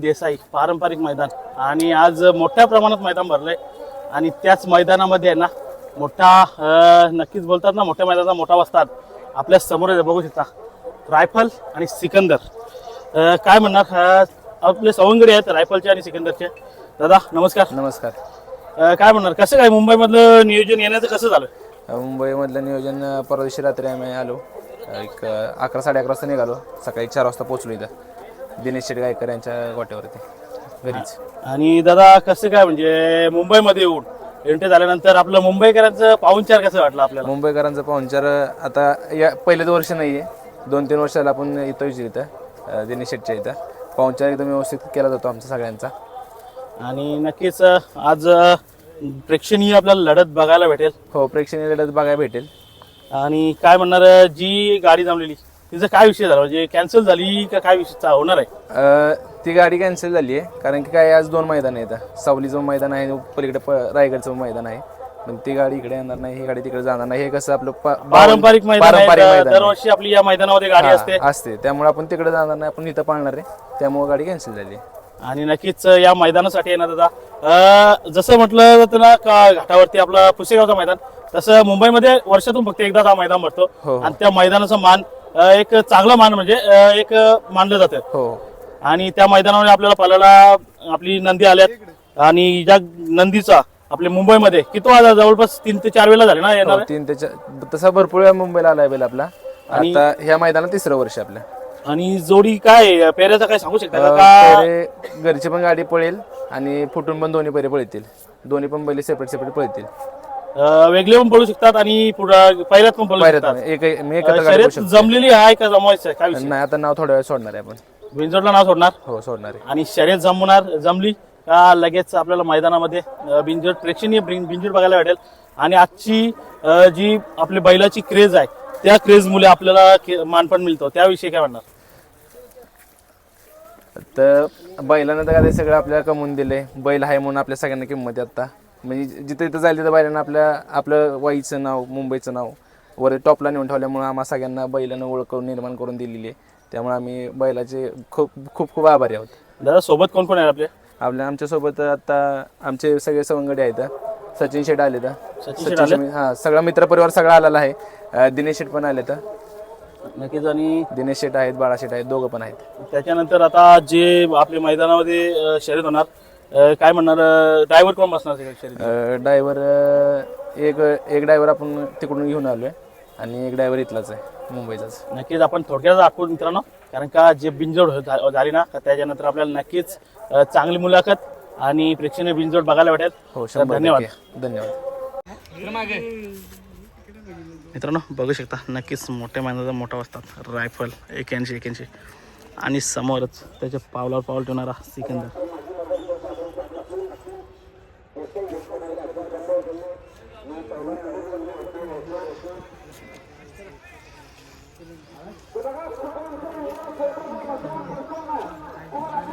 देसाई पारंपरिक मैदान. आणि आज मोठ्या प्रमाणात मैदान भरलंय. आणि त्याच मैदानामध्ये आहे ना मोठा नक्कीच बोलतात ना मोठ्या मैदानाचा मोठा वस्ताद आपल्यासमोर बघू शकता. रायफल आणि सिकंदर. काय म्हणणार आपले सवंगडी आहेत रायफलचे आणि सिकंदरचे. दादा नमस्कार. नमस्कार. काय म्हणणार कसं काय मुंबईमधलं नियोजन येण्याचं कसं झालं? मुंबईमधलं नियोजन परवा दिवशी रात्री आम्ही आलो. एक अकरा साडे अकरा वाजता निघालो. सकाळी चार वाजता पोहोचलो इथं. दिनेश शेट गायकर यांच्या गोट्यावरती. घरीच. आणि दादा कसं काय म्हणजे मुंबईमध्ये येऊन एंट्री झाल्यानंतर आपलं मुंबईकरांचं पाहुणचार कसं वाटलं आपल्याला? मुंबईकरांचा पाहुणचार आता या पहिलेच वर्ष नाही आहे दोन तीन वर्ष झालं आपण इथं विचार इथं दिनेश शेटच्या इथं. पाहुणचार एकदम व्यवस्थित केला जातो आमचा सगळ्यांचा. आणि नक्कीच आज प्रेक्षणीय आपल्याला लढत बघायला भेटेल. हो प्रेक्षणीय लढत बघायला भेटेल. आणि काय म्हणणार जी गाडी जमलेली तिचा काय विषय झाला? म्हणजे कॅन्सल झाली का काय विषय? होणार आहे? अ, ती गाडी कॅन्सल झाली आहे. कारण की काय आज दोन मैदान आहेत. सावलीचं मैदान आहे पलीकडे प रायगडचं मैदान आहे. पण ती गाडी इकडे येणार नाही ही गाडी तिकडे जाणार नाही. हे कसं आपलं पा- पारंपरिक मैदान आहे. पारंपरिक द- मैदान आहे. दरवर्षी आपली या मैदानामध्ये गाडी हा, असते. असते. त्यामुळे आपण तिकडे जाणार नाही आपण इथं पाळणार आहे. त्यामुळे गाडी कॅन्सल झाली आणि नक्कीच या मैदानासाठी ना दादा. अ, जसं म्हटलं ना का घाटावरती आपला पुसेगावचं मैदान तसं मुंबईमध्ये वर्षातून फक्त एकदा हा मैदान भरतो. हो. आणि त्या मैदानाचा मान एक चांगला मान म्हणजे एक मानलं जातं. हो. आणि त्या मैदानावर आपल्याला पालाला आपली नंदी आल्यात. आणि ज्या नंदीचा आपल्या मुंबईमध्ये किती वाजा जवळपास तीन ते चार वेळा झाले ना येणार? हो, तीन त्याच्या तसा भरपूर वेळा मुंबईला आलाय बैल आपला. आता ह्या मैदानात तिसरं वर्ष आहे आपलं. आणि जोडी काय पेऱ्याचा काय सांगू शकता का? का घरची पण गाडी पळेल आणि फुटून पण दोन्ही पेरे पळतील. दोन्ही पण बैल सेपरेट सेपरेट पळतील. वेगळे पण पडू शकतात आणि पुढं पहिल्यात पण पडू शकतात. एक मी एकत्र गाडी पळू शर्यत शकतो. जमलेली आहे का जमवायचं आहे? काय विषय? नाही आता नाव थोड्या वेळ सोडणार आहे आपण. बिंजोडला नाव सोडणार? हो सोडणार आहे. आणि शर्यत जमवणार जमली का लगेच आपल्याला मैदानामध्ये अ, बिंजोड प्रेक्षणीय बिं- बिंजोड बघायला भेटेल. आणि आजची अ, जी आपली बैलाची क्रेज आहे त्या क्रेज मुळे आपल्याला के- मानपण मिळतो. त्याविषयी काय म्हणणार? तर बैलानं तर काय सगळं आपल्याला कमवून दिले बैल आहे म्हणून आपल्या सगळ्यांना किंमत आहे आता. म्हणजे जिथे जिथं जायला तिथं बैलानं आपल्या आपलं वाईचं नाव मुंबईचं नाव वर टॉपला नेऊन ठेवल्यामुळे आम्हा सगळ्यांना बैलानं ओळख करून निर्माण करून दिलेली आहे. त्यामुळे आम्ही बैलाचे खूप खूप खूप आभारी आहोत. दादा सोबत कोण कोण आहे आपले? आपल्या आमच्यासोबत आता आमचे सगळे सवंगडी आहेत. सचिन शेट आले तर सचिन शेट आले? हा सगळा मित्रपरिवार सगळा आलेला आहे. अं, दिनेश शेट पण आले तर नक्कीच आणि दिनेश शेट आहेत बाळा शेट आहेत दोघं पण आहेत. त्याच्यानंतर आता जे आपल्या मैदानामध्ये अ, शर्यत होणार अ, काय म्हणणार ड्रायव्हर कोण बसणार शर्यतीत? ड्रायव्हर एक एक ड्रायव्हर आपण तिकडून घेऊन आलोय आणि एक ड्रायव्हर इथलाच आहे मुंबईचाच. नक्कीच आपण थोडक्यात दाखवू मित्रांनो कारण का जे बिंजोड झा- झाली ना का त्याच्यानंतर आपल्याला नक्कीच अ, चांगली मुलाखत आणि प्रेक्षणीय बिंजोड बघायला भेटेल. हो तर शंभर धन्यवाद. टक्के. धन्यवाद. मित्रांनो बघू शकता नक्कीच मोठ्या मैदानाचा मोठा असतात. रायफल एक्याऐंशी एक्याऐंशी आणि समोरच त्याच्या पावलावर पाऊल ठेवणारा सिकंदर. Terima kasih.